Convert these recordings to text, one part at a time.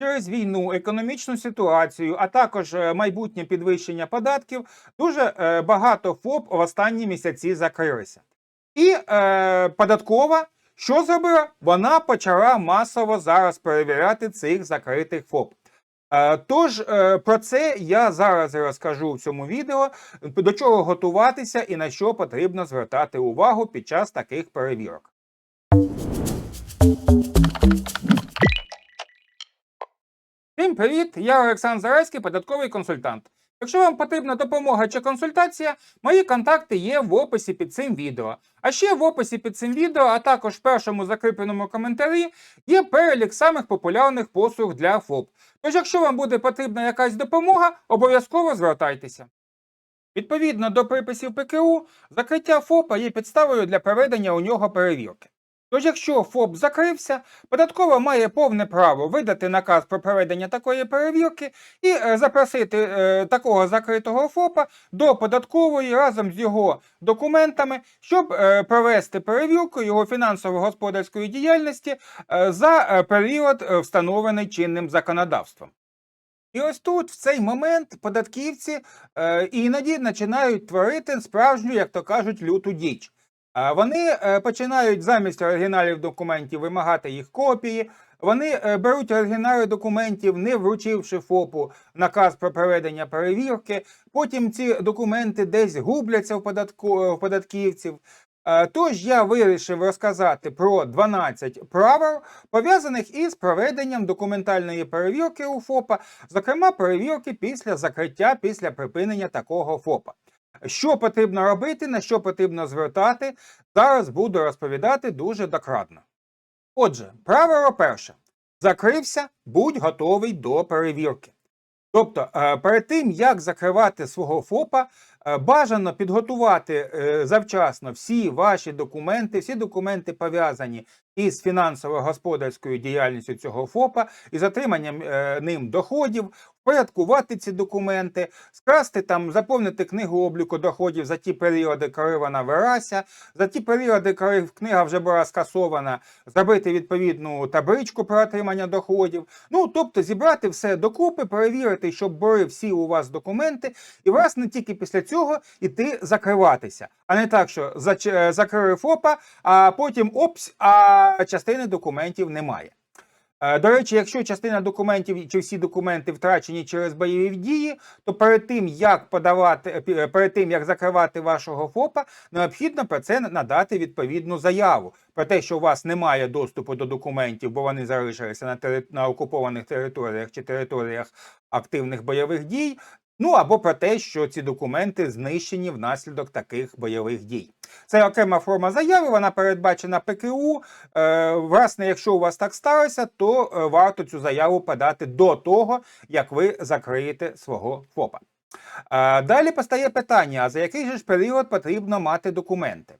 через війну, економічну ситуацію, а також е, майбутнє підвищення податків, дуже е, багато ФОП в останні місяці закрилися. І е, податкова, що зробила? Вона почала масово зараз перевіряти цих закритих ФОП. Е, Тож е, про це я зараз розкажу в цьому відео, до чого готуватися і на що потрібно звертати увагу під час таких перевірок. Всім привіт! Я Олександр Зарайський, податковий консультант. Якщо вам потрібна допомога чи консультація, мої контакти є в описі під цим відео. А ще в описі під цим відео, а також в першому закріпленому коментарі, є перелік самих популярних послуг для ФОП. Тож, якщо вам буде потрібна якась допомога, обов'язково звертайтеся. Відповідно до приписів ПКУ, закриття ФОПа є підставою для проведення у нього перевірки. Тож, якщо ФОП закрився, податкова має повне право видати наказ про проведення такої перевірки і е, запросити е, такого закритого ФОПа до податкової разом з його документами, щоб е, провести перевірку його фінансово-господарської діяльності е, за е, період, е, встановлений чинним законодавством. І ось тут, в цей момент, податківці е, іноді починають творити справжню, як то кажуть, люту діч. Вони е, починають замість оригіналів документів вимагати їх копії. Вони е, беруть оригінали документів, не вручивши ФОПу наказ про проведення перевірки. Потім ці документи десь губляться в, податку, в податківців. Е, Тож я вирішив розказати про 12 правил, пов'язаних із проведенням документальної перевірки у ФОПа, зокрема перевірки після закриття, після припинення такого ФОПа. Що потрібно робити, на що потрібно звертати, зараз буду розповідати дуже докладно. Отже, правило перше: закрився, будь готовий до перевірки. Тобто, е, перед тим, як закривати свого ФОПа, е, бажано підготувати е, завчасно всі ваші документи, всі документи пов'язані із фінансово-господарською діяльністю цього ФОПа, із отриманням е, ним доходів, впорядкувати ці документи, скрасти там, заповнити книгу обліку доходів за ті періоди, коли вона вирася, за ті періоди, коли книга вже була скасована, зробити відповідну табличку про отримання доходів. Ну, тобто зібрати все докупи, перевірити, щоб були всі у вас документи, і власне тільки після цього іти закриватися. А не так, що е, закрили ФОПа, а потім опс, а частини документів немає. Е, До речі, якщо частина документів чи всі документи втрачені через бойові дії, то перед тим як подавати е, е, перед тим як закривати вашого ФОПа, необхідно про це надати відповідну заяву про те, що у вас немає доступу до документів, бо вони залишилися на на окупованих територіях чи територіях активних бойових дій. Ну або про те, що ці документи знищені внаслідок таких бойових дій. Це окрема форма заяви, вона передбачена ПКУ. Е, власне, якщо у вас так сталося, то е, варто цю заяву подати до того, як ви закриєте свого ФОПа. Е, далі постає питання: а за який же ж період потрібно мати документи?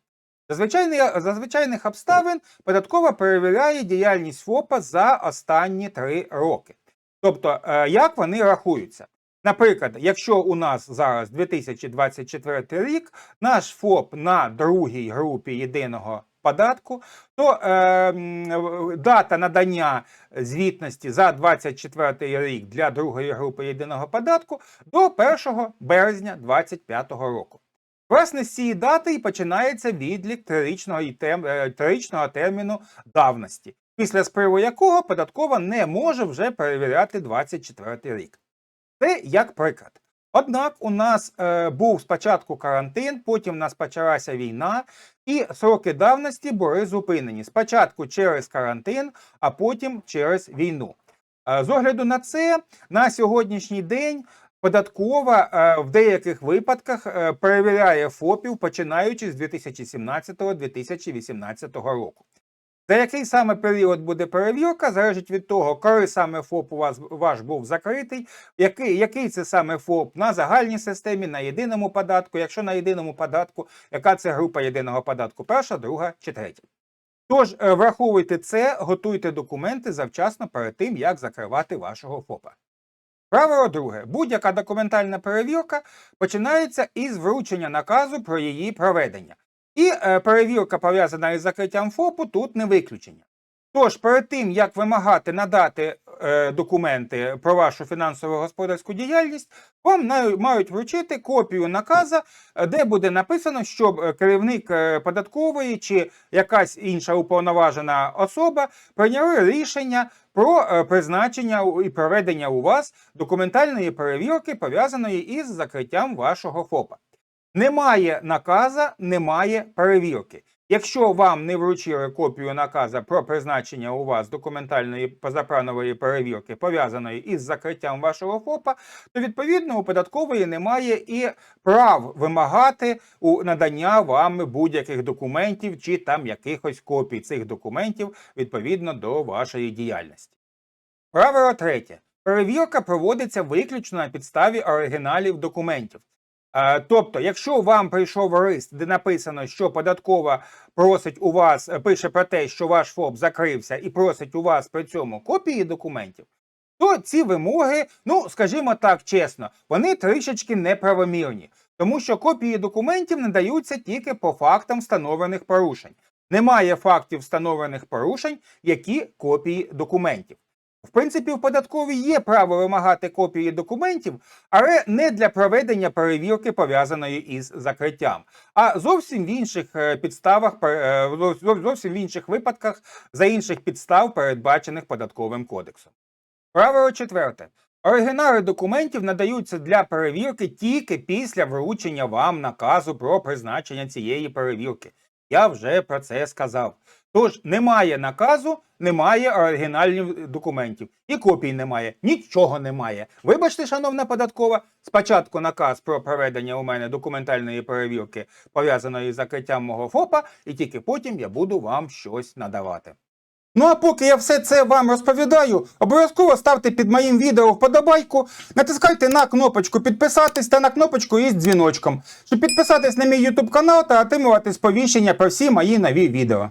За звичайних, обставин податкова перевіряє діяльність ФОПа за останні три роки. Тобто, е, як вони рахуються? Наприклад, якщо у нас зараз 2024 рік, наш ФОП на другій групі єдиного податку, то е, дата надання звітності за 2024 рік для другої групи єдиного податку до 1 березня 2025 року. Власне, з цієї дати і починається відлік трирічного, і тем- е, трирічного терміну давності, після спливу якого податкова не може вже перевіряти 2024 рік. Це як приклад. Однак у нас е, був спочатку карантин, потім у нас почалася війна, і сроки давності були зупинені спочатку через карантин, а потім через війну. Е, з огляду на це, на сьогоднішній день податкова е, в деяких випадках е, перевіряє ФОПів, починаючи з 2017-2018 року. За який саме період буде перевірка, залежить від того, коли саме ФОП у вас ваш був закритий, який, який це саме ФОП на загальній системі, на єдиному податку. Якщо на єдиному податку, яка це група єдиного податку? Перша, друга чи третя? Тож е, враховуйте це, готуйте документи завчасно перед тим, як закривати вашого ФОПа. Правило друге. Будь-яка документальна перевірка починається із вручення наказу про її проведення. І е, перевірка, пов'язана із закриттям ФОПу, тут не виключення. Тож, перед тим, як вимагати надати е, документи про вашу фінансово господарську діяльність, вам мають вручити копію наказа, е, де буде написано, щоб е, керівник податкової чи якась інша уповноважена особа прийняли рішення про призначення і проведення у вас документальної перевірки, пов'язаної із закриттям вашого ФОПа. Немає наказа, немає перевірки. Якщо вам не вручили копію наказа про призначення у вас документальної позапланової перевірки, пов'язаної із закриттям вашого ФОПа, то відповідно у податкової немає і прав вимагати у надання вами будь-яких документів чи там якихось копій цих документів відповідно до вашої діяльності. Правило третє. Перевірка проводиться виключно на підставі оригіналів документів. Е, Тобто, якщо вам прийшов лист, де написано, що податкова просить у вас, е, пише про те, що ваш ФОП закрився, і просить у вас при цьому копії документів, то ці вимоги, ну скажімо так чесно, вони трішечки неправомірні, тому що копії документів надаються тільки по фактам встановлених порушень. Немає фактів встановлених порушень, які копії документів. В принципі, в податковій є право вимагати копії документів, але не для проведення перевірки, пов'язаної із закриттям, а зовсім в інших е, підставах, е, зов- зов- зовсім в інших випадках за інших підстав, передбачених податковим кодексом. Правило четверте. Оригінали документів надаються для перевірки тільки після вручення вам наказу про призначення цієї перевірки. Я вже про це сказав. Тож немає наказу, немає оригіналів документів. І копій немає, нічого немає. Вибачте, шановна податкова, спочатку наказ про проведення у мене документальної перевірки, пов'язаної з закриттям мого ФОПа, і тільки потім я буду вам щось надавати. Ну а поки я все це вам розповідаю, обов'язково ставте під моїм відео вподобайку, натискайте на кнопочку підписатись та на кнопочку із дзвіночком, щоб підписатись на мій YouTube канал та отримувати сповіщення про всі мої нові відео.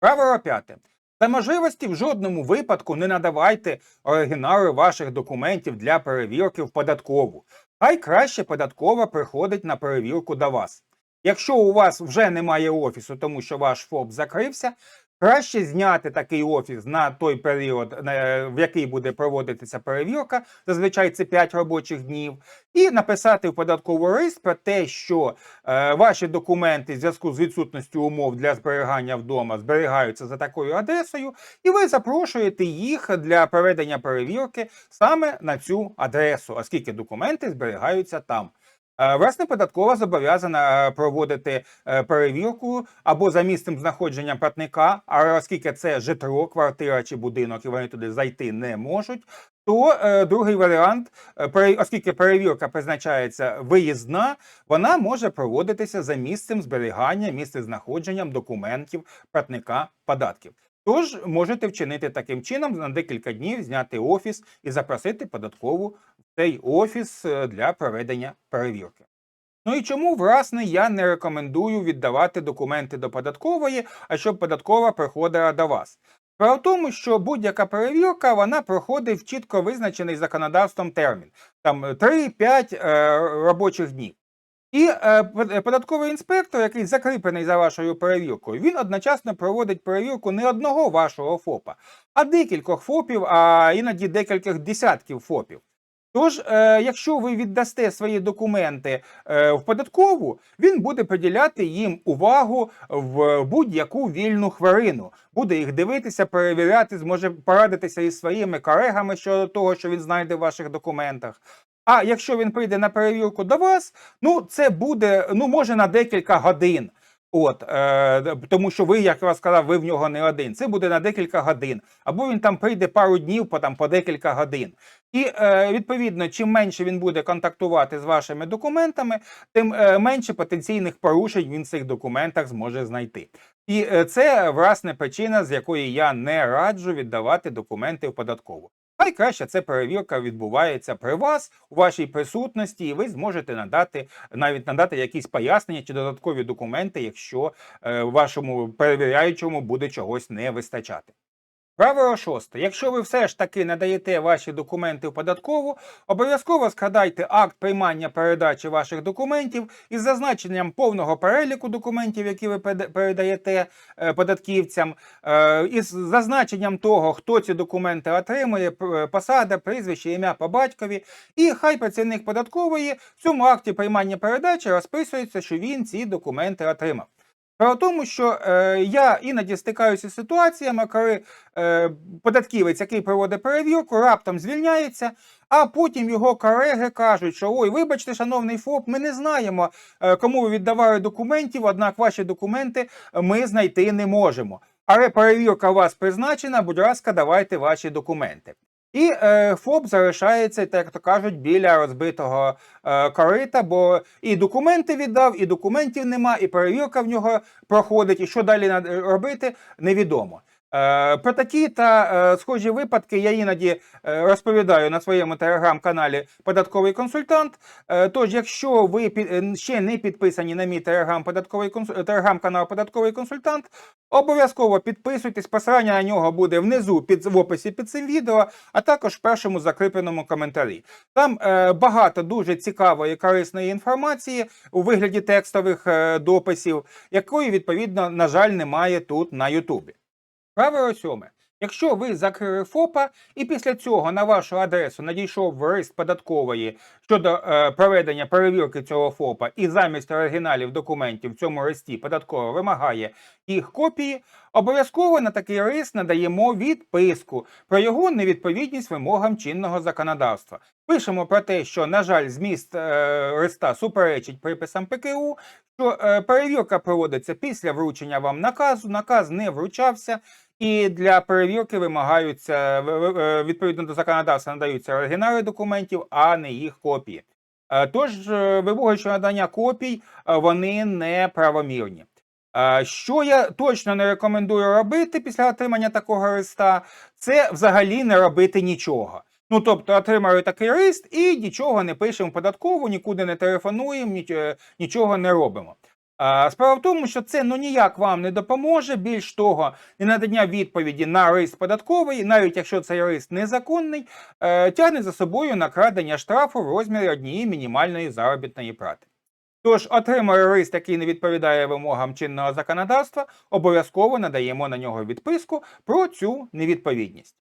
Правило п'яте. За можливості в жодному випадку не надавайте оригінали ваших документів для перевірки в податкову. Хай краще податкова приходить на перевірку до вас. Якщо у вас вже немає офісу, тому що ваш ФОП закрився, краще зняти такий офіс на той період, в який буде проводитися перевірка, зазвичай це 5 робочих днів, і написати в податковий лист про те, що е, ваші документи в зв'язку з відсутністю умов для зберігання вдома зберігаються за такою адресою, і ви запрошуєте їх для проведення перевірки саме на цю адресу, оскільки документи зберігаються там. Власне, податкова зобов'язана е, проводити е, перевірку або за місцем знаходження платника, а оскільки це житло, квартира чи будинок, і вони туди зайти не можуть. То е, другий варіант, е, оскільки перевірка призначається виїзна, вона може проводитися за місцем зберігання, місцем знаходженням документів платника податків. Тож можете вчинити таким чином на декілька днів зняти офіс і запросити податкову цей офіс е, для проведення перевірки. Ну і чому, власне, я не рекомендую віддавати документи до податкової, а щоб податкова приходила до вас? Справа в тому, що будь-яка перевірка вона проходить в чітко визначений законодавством термін, там 3-5 е, робочих днів. І е, е, податковий інспектор, який закріплений за вашою перевіркою, він одночасно проводить перевірку не одного вашого ФОПа, а декількох ФОПів, а іноді декількох десятків ФОПів. Тож, е, якщо ви віддасте свої документи е, в податкову, він буде приділяти їм увагу в будь-яку вільну хвилину. Буде їх дивитися, перевіряти, зможе порадитися із своїми колегами щодо того, що він знайде в ваших документах. А якщо він прийде на перевірку до вас, ну це буде ну може на декілька годин. От, е, тому що ви, як я сказав, ви в нього не один. Це буде на декілька годин. Або він там прийде пару днів по там по декілька годин. І е, відповідно, чим менше він буде контактувати з вашими документами, тим е, менше потенційних порушень він в цих документах зможе знайти. І е, це власне причина, з якої я не раджу віддавати документи в податкову. Найкраще це перевірка відбувається при вас у вашій присутності, і ви зможете надати навіть надати якісь пояснення чи додаткові документи, якщо е, вашому перевіряючому буде чогось не вистачати. Правило шосте. Якщо ви все ж таки надаєте ваші документи в податкову, обов'язково складайте акт приймання передачі ваших документів із зазначенням повного переліку документів, які ви передаєте е, податківцям, е, із зазначенням того, хто ці документи отримує, посада, прізвище, ім'я по батькові. І хай працівник податкової в цьому акті приймання передачі розписується, що він ці документи отримав. В тому, що е, я іноді стикаюся з ситуаціями, коли е, податківець, який проводить перевірку, раптом звільняється, а потім його колеги кажуть, що ой, вибачте, шановний ФОП, ми не знаємо, е, кому ви віддавали документів, однак ваші документи ми знайти не можемо. Але перевірка у вас призначена, будь ласка, давайте ваші документи. І е, ФОП залишається, так то кажуть, біля розбитого е, корита, бо і документи віддав, і документів нема, і перевірка в нього проходить, і що далі робити, невідомо. Е, про такі та е, схожі випадки я іноді е, розповідаю на своєму телеграм-каналі Податковий консультант. Тож, якщо ви ще не підписані на мій телеграм податковий консу- телеграм-канал Податковий консультант, обов'язково підписуйтесь. Посилання на нього буде внизу під в описі під цим відео, а також в першому закріпленому коментарі. Там багато дуже цікавої корисної інформації у вигляді текстових дописів, якої відповідно, на жаль, немає тут на Ютубі. Правило сьоме. Якщо ви закрили ФОПа і після цього на вашу адресу надійшов лист податкової щодо е, проведення перевірки цього ФОПа, і замість оригіналів документів в цьому листі податкова вимагає їх копії, обов'язково на такий лист надаємо відписку про його невідповідність вимогам чинного законодавства. Пишемо про те, що, на жаль, зміст е, листа суперечить приписам ПКУ, що е, перевірка проводиться після вручення вам наказу, наказ не вручався. І для перевірки вимагаються відповідно до законодавства надаються оригінали документів, а не їх копії. Е, Тож е, вимоги надання копій е, вони неправомірні. Що я точно не рекомендую робити після отримання такого листа, це взагалі не робити нічого. Ну, тобто, отримали такий лист і нічого не пишемо податкову, нікуди не телефонуємо, нічого не робимо. Справа в тому, що це ну ніяк вам не допоможе. Більш того, ненадання відповіді на лист податковий, навіть якщо цей лист незаконний, е, тягне за собою накрадення штрафу в розмірі однієї мінімальної заробітної плати. Тож, отримали лист, який не відповідає вимогам чинного законодавства, обов'язково надаємо на нього відписку про цю невідповідність.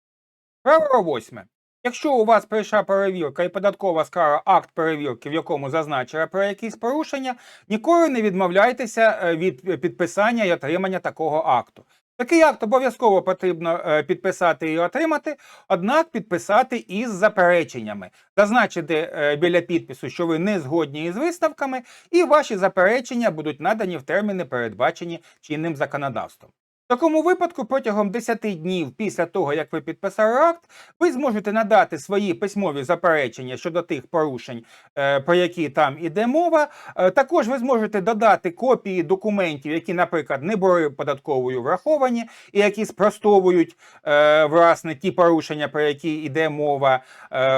Правило восьме. Якщо у вас прийшла перевірка і податкова склала акт перевірки, в якому зазначила про якісь порушення, ніколи не відмовляйтеся е, від підписання і отримання такого акту. Такий акт обов'язково потрібно е, підписати і отримати, однак підписати із запереченнями, зазначити е, біля підпису, що ви не згодні із висновками, і ваші заперечення будуть надані в терміни, передбачені чинним законодавством. Такому випадку протягом 10 днів після того, як ви підписали акт, ви зможете надати свої письмові заперечення щодо тих порушень, е, про які там іде мова. Е, Також ви зможете додати копії документів, які, наприклад, не були податковою враховані, і які спростовують е, власне ті порушення, про які йде мова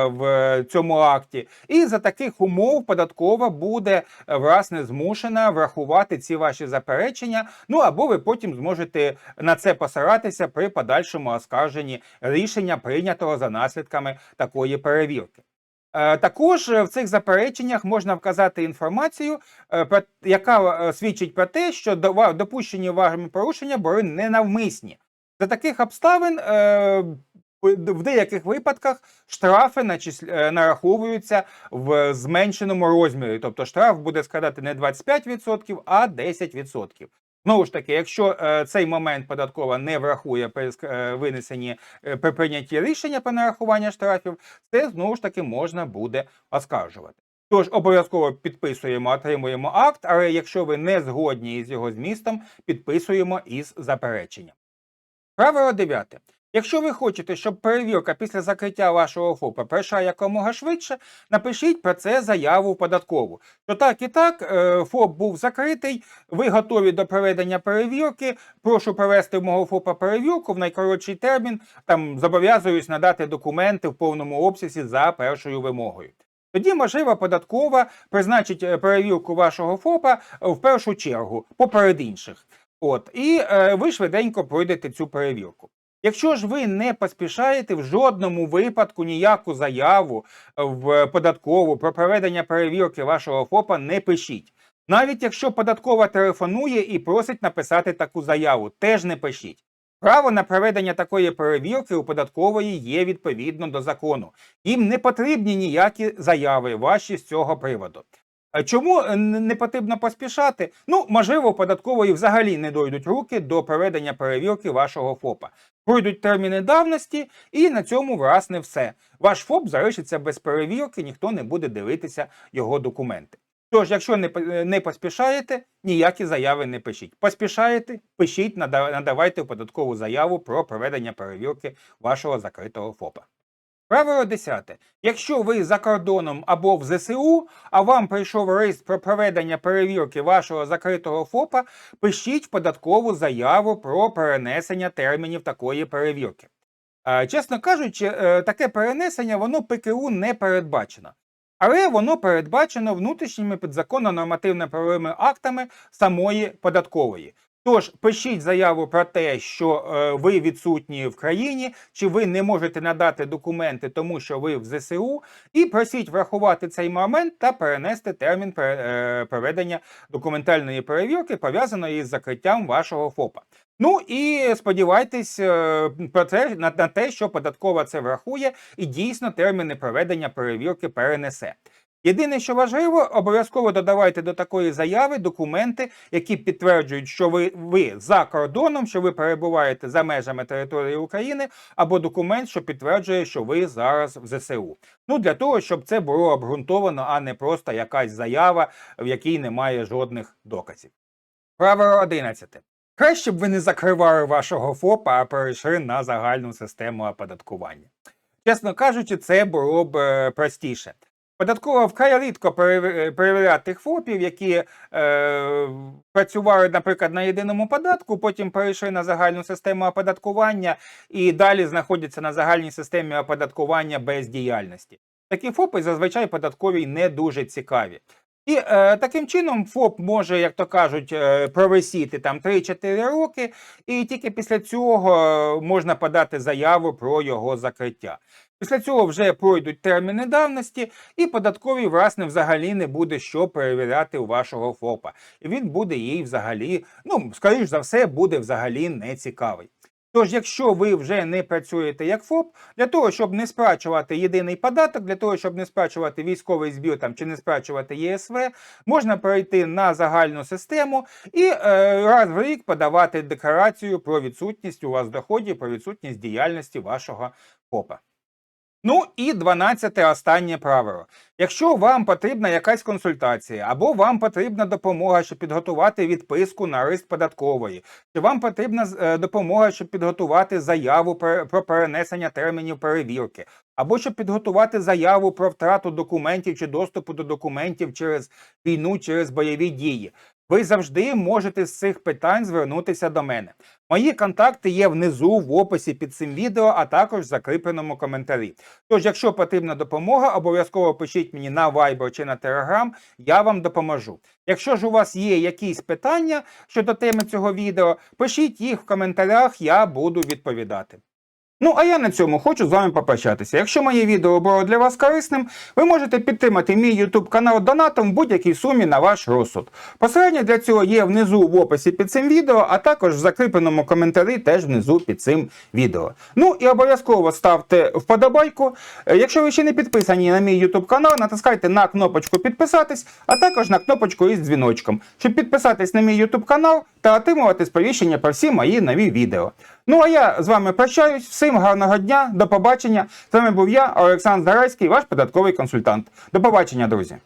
в цьому акті. І за таких умов податкова буде власне змушена врахувати ці ваші заперечення. Ну або ви потім зможете на це посиратися при подальшому оскарженні рішення, прийнятого за наслідками такої перевірки. Е, Також в цих запереченнях можна вказати інформацію, е, яка е, свідчить про те, що допущені вами порушення були ненавмисні. За таких обставин в деяких випадках штрафи нараховуються в зменшеному розмірі, тобто штраф буде складати не 25%, а 10%. Знову ж таки, якщо е, цей момент податкова не врахує при е, винесенні е, при прийнятті рішення про нарахування штрафів, це знову ж таки можна буде оскаржувати. Тож обов'язково підписуємо, отримуємо акт, але якщо ви не згодні із його змістом, підписуємо із запереченням. Правило 9. Якщо ви хочете, щоб перевірка після закриття вашого ФОПа пройшла якомога швидше, напишіть про це заяву в податкову. То так і так, е, ФОП був закритий, ви готові до проведення перевірки. Прошу провести в мого ФОПа перевірку в найкоротший термін. Там зобов'язуюсь надати документи в повному обсязі за першою вимогою. Тоді, можливо, податкова призначить е, перевірку вашого ФОПа е, в першу чергу, поперед інших. От, і е, ви швиденько пройдете цю перевірку. Якщо ж ви не поспішаєте в жодному випадку ніяку заяву в податкову про проведення перевірки вашого ФОПа не пишіть. Навіть якщо податкова телефонує і просить написати таку заяву, теж не пишіть. Право на проведення такої перевірки у податкової є відповідно до закону. Їм не потрібні ніякі заяви ваші з цього приводу. Е, Чому е, не потрібно поспішати? Ну, можливо, податкової взагалі не дойдуть руки до проведення перевірки вашого ФОПа. Пройдуть терміни давності, і на цьому, власне, все. Ваш ФОП залишиться без перевірки, ніхто не буде дивитися його документи. Тож, якщо не, е, не поспішаєте, ніякі заяви не пишіть. Поспішаєте, пишіть, надавайте податкову заяву про проведення перевірки вашого закритого ФОПа. Правило 10. Якщо ви за кордоном або в ЗСУ, а вам прийшов лист про проведення перевірки вашого закритого ФОПа, пишіть податкову заяву про перенесення термінів такої перевірки. Чесно кажучи, е, таке перенесення воно ПКУ не передбачено. Але воно передбачено внутрішніми підзаконно-нормативно-правовими актами самої податкової. Тож пишіть заяву про те, що е, ви відсутні в країні, чи ви не можете надати документи, тому що ви в ЗСУ, і просіть врахувати цей момент та перенести термін е, проведення документальної перевірки, пов'язаної із закриттям вашого ФОПа. Ну і сподівайтесь е, про те на, на те, що податкова це врахує, і дійсно терміни проведення перевірки перенесе. Єдине, що важливо, обов'язково додавайте до такої заяви документи, які підтверджують, що ви, ви за кордоном, що ви перебуваєте за межами території України, або документ, що підтверджує, що ви зараз в ЗСУ. Ну для того, щоб це було обґрунтовано, а не просто якась заява, в якій немає жодних доказів. Правило 11. Краще б ви не закривали вашого ФОПа, а перейшли на загальну систему оподаткування. Чесно кажучи, це було б е, простіше. Податкова вкрай рідко переве- перевіряє тих ФОПів, які е, працювали, наприклад, на єдиному податку, потім перейшли на загальну систему оподаткування і далі знаходяться на загальній системі оподаткування без діяльності. Такі ФОПи зазвичай податкові не дуже цікаві. І е, таким чином ФОП може, як то кажуть, е, провисіти там 3-4 роки, і тільки після цього е, можна подати заяву про його закриття. Після цього вже пройдуть терміни давності, і податковій, власне, взагалі не буде що перевіряти у вашого ФОПа. І він буде їй взагалі, ну, скоріш за все, буде взагалі не цікавий. Тож, якщо ви вже не працюєте як ФОП, для того, щоб не сплачувати єдиний податок, для того, щоб не сплачувати військовий збір там, чи не сплачувати ЄСВ, можна перейти на загальну систему і е, раз в рік подавати декларацію про відсутність у вас доходів, про відсутність діяльності вашого ФОПа. Ну і 12 останнє правило. Якщо вам потрібна якась консультація, або вам потрібна допомога, щоб підготувати відписку на лист податкової, чи вам потрібна е, допомога, щоб підготувати заяву про перенесення термінів перевірки, або щоб підготувати заяву про втрату документів чи доступу до документів через війну, через бойові дії. Ви завжди можете з цих питань звернутися до мене. Мої контакти є внизу в описі під цим відео, а також в закріпленому коментарі. Тож, якщо потрібна допомога, обов'язково пишіть мені на Viber чи на Telegram, я вам допоможу. Якщо ж у вас є якісь питання щодо теми цього відео, пишіть їх в коментарях, я буду відповідати. Ну, а я на цьому хочу з вами попрощатися. Якщо моє відео було для вас корисним, ви можете підтримати мій YouTube канал донатом в будь-якій сумі на ваш розсуд. Посилання для цього є внизу в описі під цим відео, а також в закріпленому коментарі теж внизу під цим відео. Ну і обов'язково ставте вподобайку. Е, Якщо ви ще не підписані на мій YouTube канал, натискайте на кнопочку підписатись, а також на кнопочку із дзвіночком, щоб підписатись на мій YouTube канал та отримувати сповіщення про всі мої нові відео. Ну а я з вами прощаюсь. Всім гарного дня, до побачення. З вами був я, Олександр Зарайський, ваш податковий консультант. До побачення, друзі.